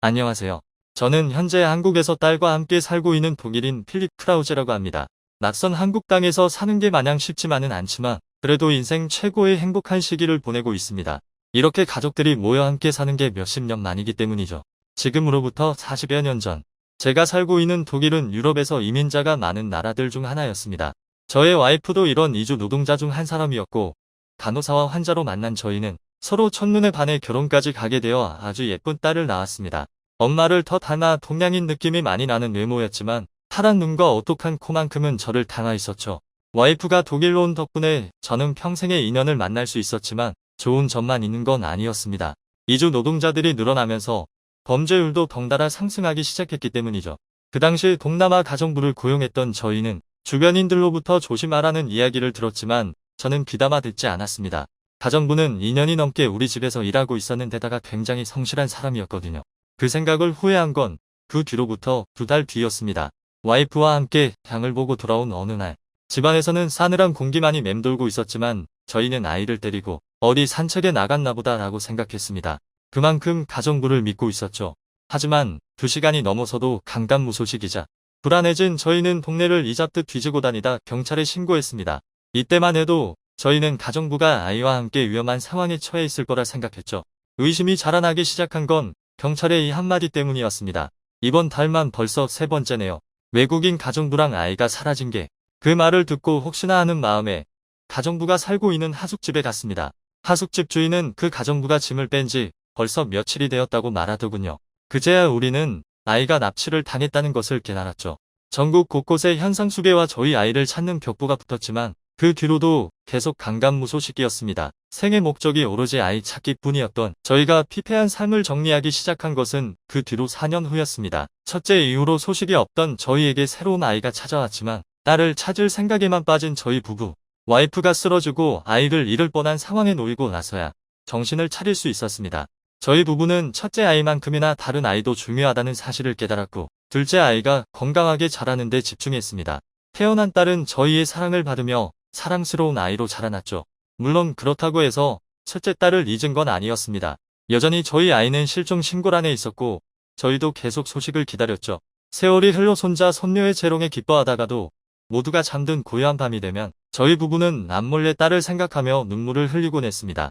안녕하세요. 저는 현재 한국에서 딸과 함께 살고 있는 독일인 필립 크라우제라고 합니다. 낯선 한국 땅에서 사는 게 마냥 쉽지만은 않지만 그래도 인생 최고의 행복한 시기를 보내고 있습니다. 이렇게 가족들이 모여 함께 사는 게 몇십 년 만이기 때문이죠. 지금으로부터 40여 년 전, 제가 살고 있는 독일은 유럽에서 이민자가 많은 나라들 중 하나였습니다. 저의 와이프도 이런 이주 노동자 중 한 사람이었고, 간호사와 환자로 만난 저희는 서로 첫눈에 반해 결혼까지 가게 되어 아주 예쁜 딸을 낳았습니다. 엄마를 더 닮아 동양인 느낌이 많이 나는 외모였지만 파란 눈과 오똑한 코만큼은 저를 닮아 있었죠. 와이프가 독일로 온 덕분에 저는 평생의 인연을 만날 수 있었지만 좋은 점만 있는 건 아니었습니다. 이주 노동자들이 늘어나면서 범죄율도 덩달아 상승하기 시작했기 때문이죠. 그 당시 동남아 가정부를 고용했던 저희는 주변인들로부터 조심하라는 이야기를 들었지만 저는 귀담아 듣지 않았습니다. 가정부는 2년이 넘게 우리 집에서 일하고 있었는데다가 굉장히 성실한 사람이었거든요. 그 생각을 후회한 건 그 뒤로부터 두 달 뒤였습니다. 와이프와 함께 장을 보고 돌아온 어느 날 집안에서는 싸늘한 공기만이 맴돌고 있었지만 저희는 아이를 데리고 어디 산책에 나갔나 보다 라고 생각했습니다. 그만큼 가정부를 믿고 있었죠. 하지만 두 시간이 넘어서도 강간무소식이자 불안해진 저희는 동네를 이잡듯 뒤지고 다니다 경찰에 신고했습니다. 이때만 해도 저희는 가정부가 아이와 함께 위험한 상황에 처해 있을 거라 생각했죠. 의심이 자라나기 시작한 건 경찰의 이 한마디 때문이었습니다. 이번 달만 벌써 세 번째네요. 외국인 가정부랑 아이가 사라진 게 그 말을 듣고 혹시나 하는 마음에 가정부가 살고 있는 하숙집에 갔습니다. 하숙집 주인은 그 가정부가 짐을 뺀 지 벌써 며칠이 되었다고 말하더군요. 그제야 우리는 아이가 납치를 당했다는 것을 깨달았죠. 전국 곳곳에 현상수배와 저희 아이를 찾는 벽보가 붙었지만 그 뒤로도 계속 강간무소식이었습니다. 생의 목적이 오로지 아이 찾기뿐이었던 저희가 피폐한 삶을 정리하기 시작한 것은 그 뒤로 4년 후였습니다. 첫째 이후로 소식이 없던 저희에게 새로운 아이가 찾아왔지만 딸을 찾을 생각에만 빠진 저희 부부. 와이프가 쓰러지고 아이를 잃을 뻔한 상황에 놓이고 나서야 정신을 차릴 수 있었습니다. 저희 부부는 첫째 아이만큼이나 다른 아이도 중요하다는 사실을 깨달았고 둘째 아이가 건강하게 자라는 데 집중했습니다. 태어난 딸은 저희의 사랑을 받으며 사랑스러운 아이로 자라났죠. 물론 그렇다고 해서 첫째 딸을 잊은 건 아니었습니다. 여전히 저희 아이는 실종 신고란에 있었고 저희도 계속 소식을 기다렸죠. 세월이 흘러 손자 손녀의 재롱에 기뻐하다가도 모두가 잠든 고요한 밤이 되면 저희 부부는 남몰래 딸을 생각하며 눈물을 흘리곤 했습니다.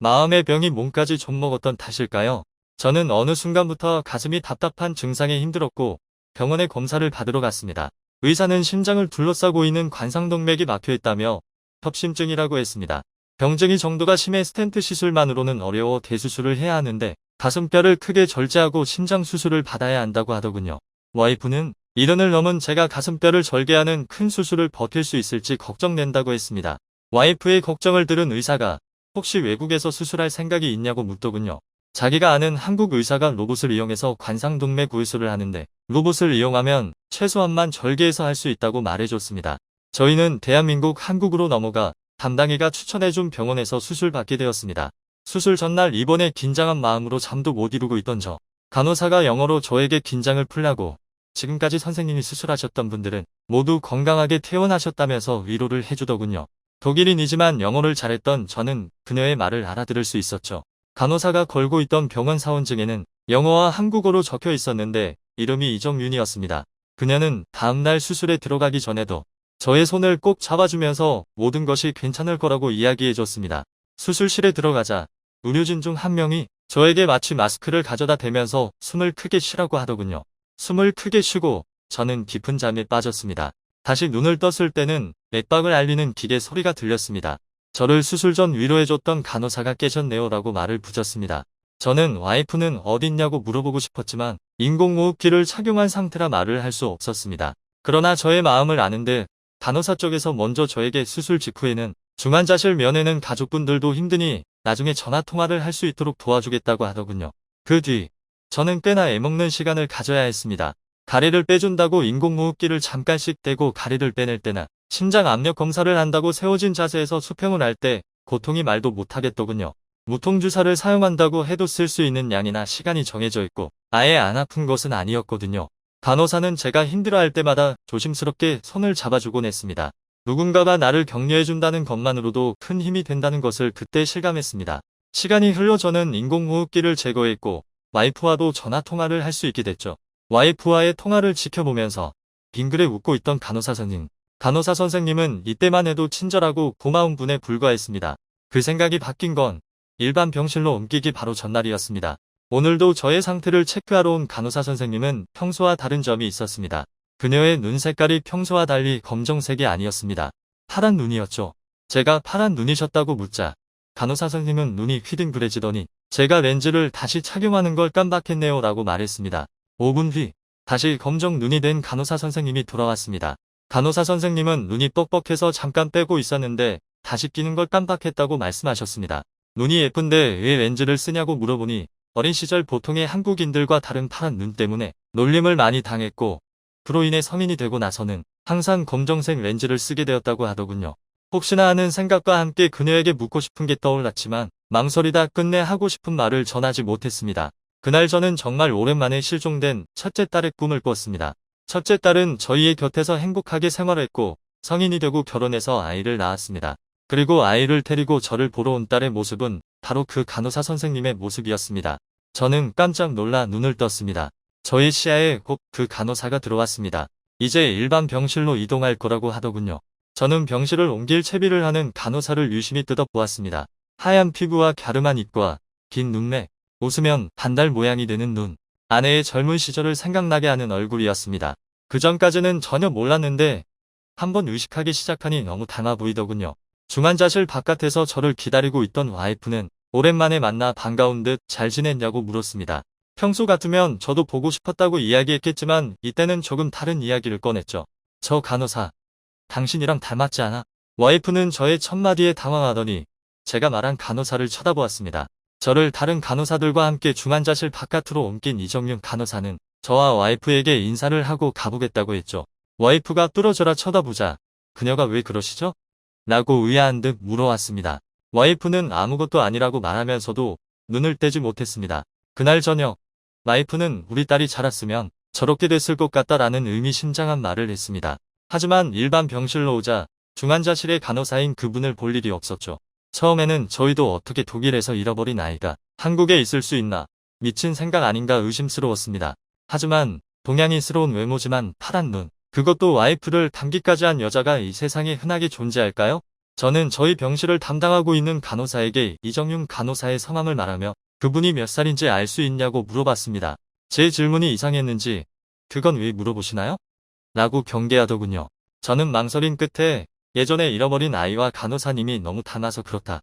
마음의 병이 몸까지 좀먹었던 탓일까요? 저는 어느 순간부터 가슴이 답답한 증상에 힘들었고 병원에 검사를 받으러 갔습니다. 의사는 심장을 둘러싸고 있는 관상동맥이 막혀있다며 협심증이라고 했습니다. 병증이 정도가 심해 스텐트 시술만으로는 어려워 대수술을 해야 하는데 가슴뼈를 크게 절제하고 심장 수술을 받아야 한다고 하더군요. 와이프는 이른을 넘은 제가 가슴뼈를 절개하는 큰 수술을 버틸 수 있을지 걱정된다고 했습니다. 와이프의 걱정을 들은 의사가 혹시 외국에서 수술할 생각이 있냐고 묻더군요. 자기가 아는 한국 의사가 로봇을 이용해서 관상동맥 구수를 하는데 로봇을 이용하면 최소한만 절개해서 할 수 있다고 말해줬습니다. 저희는 대한민국 한국으로 넘어가 담당이가 추천해준 병원에서 수술받게 되었습니다. 수술 전날 입원해 긴장한 마음으로 잠도 못 이루고 있던 저. 간호사가 영어로 저에게 긴장을 풀라고 지금까지 선생님이 수술하셨던 분들은 모두 건강하게 퇴원하셨다면서 위로를 해주더군요. 독일인이지만 영어를 잘했던 저는 그녀의 말을 알아들을 수 있었죠. 간호사가 걸고 있던 병원 사원증에는 영어와 한국어로 적혀 있었는데 이름이 이정윤이었습니다. 그녀는 다음날 수술에 들어가기 전에도 저의 손을 꼭 잡아주면서 모든 것이 괜찮을 거라고 이야기해줬습니다. 수술실에 들어가자 의료진 중 한 명이 저에게 마치 마스크를 가져다 대면서 숨을 크게 쉬라고 하더군요. 숨을 크게 쉬고 저는 깊은 잠에 빠졌습니다. 다시 눈을 떴을 때는 맥박을 알리는 기계 소리가 들렸습니다. 저를 수술 전 위로해줬던 간호사가 깨졌네요 라고 말을 붙였습니다. 저는 와이프는 어딨냐고 물어보고 싶었지만 인공호흡기를 착용한 상태라 말을 할 수 없었습니다. 그러나 저의 마음을 아는데 간호사 쪽에서 먼저 저에게 수술 직후에는 중환자실 면회는 가족분들도 힘드니 나중에 전화통화를 할 수 있도록 도와주겠다고 하더군요. 그 뒤 저는 꽤나 애먹는 시간을 가져야 했습니다. 가래를 빼준다고 인공호흡기를 잠깐씩 대고 가래를 빼낼 때나 심장 압력 검사를 한다고 세워진 자세에서 수평을 할 때 고통이 말도 못하겠더군요. 무통주사를 사용한다고 해도 쓸 수 있는 양이나 시간이 정해져 있고 아예 안 아픈 것은 아니었거든요. 간호사는 제가 힘들어할 때마다 조심스럽게 손을 잡아주곤 했습니다. 누군가가 나를 격려해준다는 것만으로도 큰 힘이 된다는 것을 그때 실감했습니다. 시간이 흘러 저는 인공호흡기를 제거했고 와이프와도 전화 통화를 할 수 있게 됐죠. 와이프와의 통화를 지켜보면서 빙그레 웃고 있던 간호사 선생님. 간호사 선생님은 이때만 해도 친절하고 고마운 분에 불과했습니다. 그 생각이 바뀐 건 일반 병실로 옮기기 바로 전날이었습니다. 오늘도 저의 상태를 체크하러 온 간호사 선생님은 평소와 다른 점이 있었습니다. 그녀의 눈 색깔이 평소와 달리 검정색이 아니었습니다. 파란 눈이었죠. 제가 파란 눈이셨다고 묻자 간호사 선생님은 눈이 휘둥그레지더니 제가 렌즈를 다시 착용하는 걸 깜빡했네요 라고 말했습니다. 5분 뒤 다시 검정 눈이 된 간호사 선생님이 돌아왔습니다. 간호사 선생님은 눈이 뻑뻑해서 잠깐 빼고 있었는데 다시 끼는 걸 깜빡했다고 말씀하셨습니다. 눈이 예쁜데 왜 렌즈를 쓰냐고 물어보니 어린 시절 보통의 한국인들과 다른 파란 눈 때문에 놀림을 많이 당했고 그로 인해 성인이 되고 나서는 항상 검정색 렌즈를 쓰게 되었다고 하더군요. 혹시나 하는 생각과 함께 그녀에게 묻고 싶은 게 떠올랐지만 망설이다 끝내 하고 싶은 말을 전하지 못했습니다. 그날 저는 정말 오랜만에 실종된 첫째 딸의 꿈을 꿨습니다. 첫째 딸은 저희의 곁에서 행복하게 생활했고 성인이 되고 결혼해서 아이를 낳았습니다. 그리고 아이를 데리고 저를 보러 온 딸의 모습은 바로 그 간호사 선생님의 모습이었습니다. 저는 깜짝 놀라 눈을 떴습니다. 저희 시야에 곧 그 간호사가 들어왔습니다. 이제 일반 병실로 이동할 거라고 하더군요. 저는 병실을 옮길 채비를 하는 간호사를 유심히 뜯어보았습니다. 하얀 피부와 갸름한 입과 긴 눈매, 웃으면 반달 모양이 되는 눈, 아내의 젊은 시절을 생각나게 하는 얼굴이었습니다. 그 전까지는 전혀 몰랐는데 한번 의식하기 시작하니 너무 닮아 보이더군요. 중환자실 바깥에서 저를 기다리고 있던 와이프는 오랜만에 만나 반가운 듯 잘 지냈냐고 물었습니다. 평소 같으면 저도 보고 싶었다고 이야기했겠지만 이때는 조금 다른 이야기를 꺼냈죠. 저 간호사, 당신이랑 닮았지 않아? 와이프는 저의 첫마디에 당황하더니 제가 말한 간호사를 쳐다보았습니다. 저를 다른 간호사들과 함께 중환자실 바깥으로 옮긴 이정윤 간호사는 저와 와이프에게 인사를 하고 가보겠다고 했죠. 와이프가 뚫어져라 쳐다보자 그녀가 왜 그러시죠? 라고 의아한 듯 물어왔습니다. 와이프는 아무것도 아니라고 말하면서도 눈을 떼지 못했습니다. 그날 저녁 와이프는 우리 딸이 자랐으면 저렇게 됐을 것 같다라는 의미심장한 말을 했습니다. 하지만 일반 병실로 오자 중환자실의 간호사인 그분을 볼 일이 없었죠. 처음에는 저희도 어떻게 독일에서 잃어버린 아이가 한국에 있을 수 있나 미친 생각 아닌가 의심스러웠습니다. 하지만 동양인스러운 외모지만 파란 눈 그것도 와이프를 담기까지 한 여자가 이 세상에 흔하게 존재할까요? 저는 저희 병실을 담당하고 있는 간호사에게 이정윤 간호사의 성함을 말하며 그분이 몇 살인지 알 수 있냐고 물어봤습니다. 제 질문이 이상했는지 그건 왜 물어보시나요? 라고 경계하더군요. 저는 망설인 끝에 예전에 잃어버린 아이와 간호사님이 너무 닮아서 그렇다.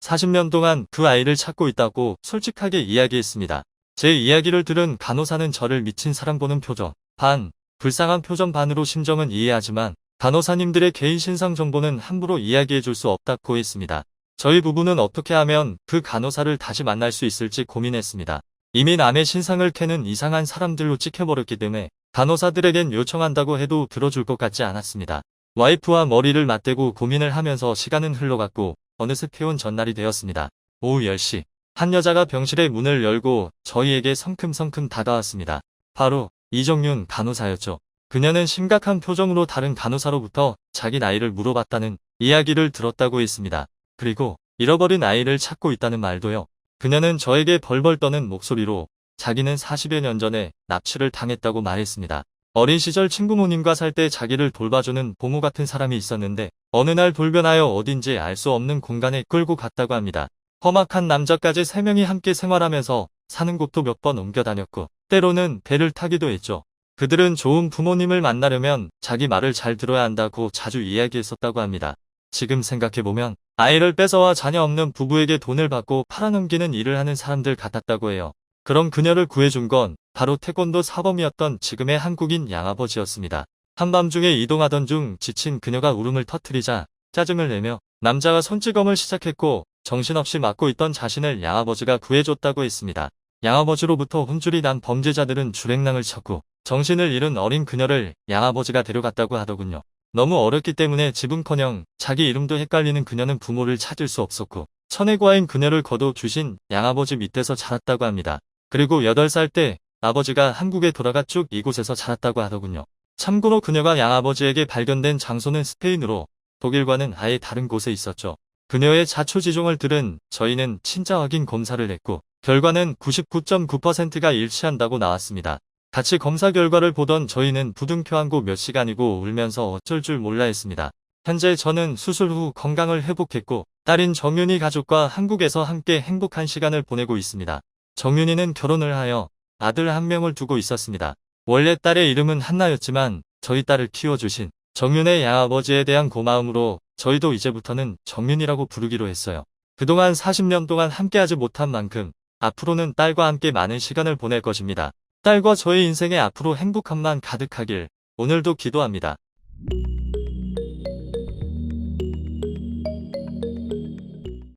40년 동안 그 아이를 찾고 있다고 솔직하게 이야기했습니다. 제 이야기를 들은 간호사는 저를 미친 사람 보는 표정, 반, 불쌍한 표정 반으로 심정은 이해하지만 간호사님들의 개인 신상 정보는 함부로 이야기해 줄 수 없다고 했습니다. 저희 부부는 어떻게 하면 그 간호사를 다시 만날 수 있을지 고민했습니다. 이미 남의 신상을 캐는 이상한 사람들로 찍혀버렸기 때문에 간호사들에겐 요청한다고 해도 들어줄 것 같지 않았습니다. 와이프와 머리를 맞대고 고민을 하면서 시간은 흘러갔고 어느새 퇴원 전날이 되었습니다. 오후 10시 한 여자가 병실의 문을 열고 저희에게 성큼성큼 다가왔습니다. 바로 이정윤 간호사였죠. 그녀는 심각한 표정으로 다른 간호사로부터 자기 나이를 물어봤다는 이야기를 들었다고 했습니다. 그리고 잃어버린 아이를 찾고 있다는 말도요. 그녀는 저에게 벌벌 떠는 목소리로 자기는 40여 년 전에 납치를 당했다고 말했습니다. 어린 시절 친부모님과 살 때 자기를 돌봐주는 보모 같은 사람이 있었는데 어느 날 돌변하여 어딘지 알 수 없는 공간에 끌고 갔다고 합니다. 험악한 남자까지 3명이 함께 생활하면서 사는 곳도 몇 번 옮겨 다녔고 때로는 배를 타기도 했죠. 그들은 좋은 부모님을 만나려면 자기 말을 잘 들어야 한다고 자주 이야기했었다고 합니다. 지금 생각해보면 아이를 뺏어와 자녀 없는 부부에게 돈을 받고 팔아넘기는 일을 하는 사람들 같았다고 해요. 그런 그녀를 구해준 건 바로 태권도 사범이었던 지금의 한국인 양아버지였습니다. 한밤중에 이동하던 중 지친 그녀가 울음을 터트리자 짜증을 내며 남자가 손찌검을 시작했고 정신없이 맞고 있던 자신을 양아버지가 구해줬다고 했습니다. 양아버지로부터 혼쭐이 난 범죄자들은 주랭랑을 쳤고 정신을 잃은 어린 그녀를 양아버지가 데려갔다고 하더군요. 너무 어렸기 때문에 집은커녕 자기 이름도 헷갈리는 그녀는 부모를 찾을 수 없었고 천혜과인 그녀를 거둬 주신 양아버지 밑에서 자랐다고 합니다. 그리고 8살 때 아버지가 한국에 돌아가 쭉 이곳에서 자랐다고 하더군요. 참고로 그녀가 양아버지에게 발견된 장소는 스페인으로 독일과는 아예 다른 곳에 있었죠. 그녀의 자초지종을 들은 저희는 친자 확인 검사를 했고 결과는 99.9%가 일치한다고 나왔습니다. 같이 검사 결과를 보던 저희는 부둥켜 안고 몇 시간이고 울면서 어쩔 줄 몰라 했습니다. 현재 저는 수술 후 건강을 회복했고 딸인 정윤이 가족과 한국에서 함께 행복한 시간을 보내고 있습니다. 정윤이는 결혼을 하여 아들 한 명을 두고 있었습니다. 원래 딸의 이름은 한나였지만 저희 딸을 키워주신 정윤의 양아버지에 대한 고마움으로 저희도 이제부터는 정윤이라고 부르기로 했어요. 그동안 40년 동안 함께하지 못한 만큼 앞으로는 딸과 함께 많은 시간을 보낼 것입니다. 딸과 저의 인생에 앞으로 행복함만 가득하길 오늘도 기도합니다.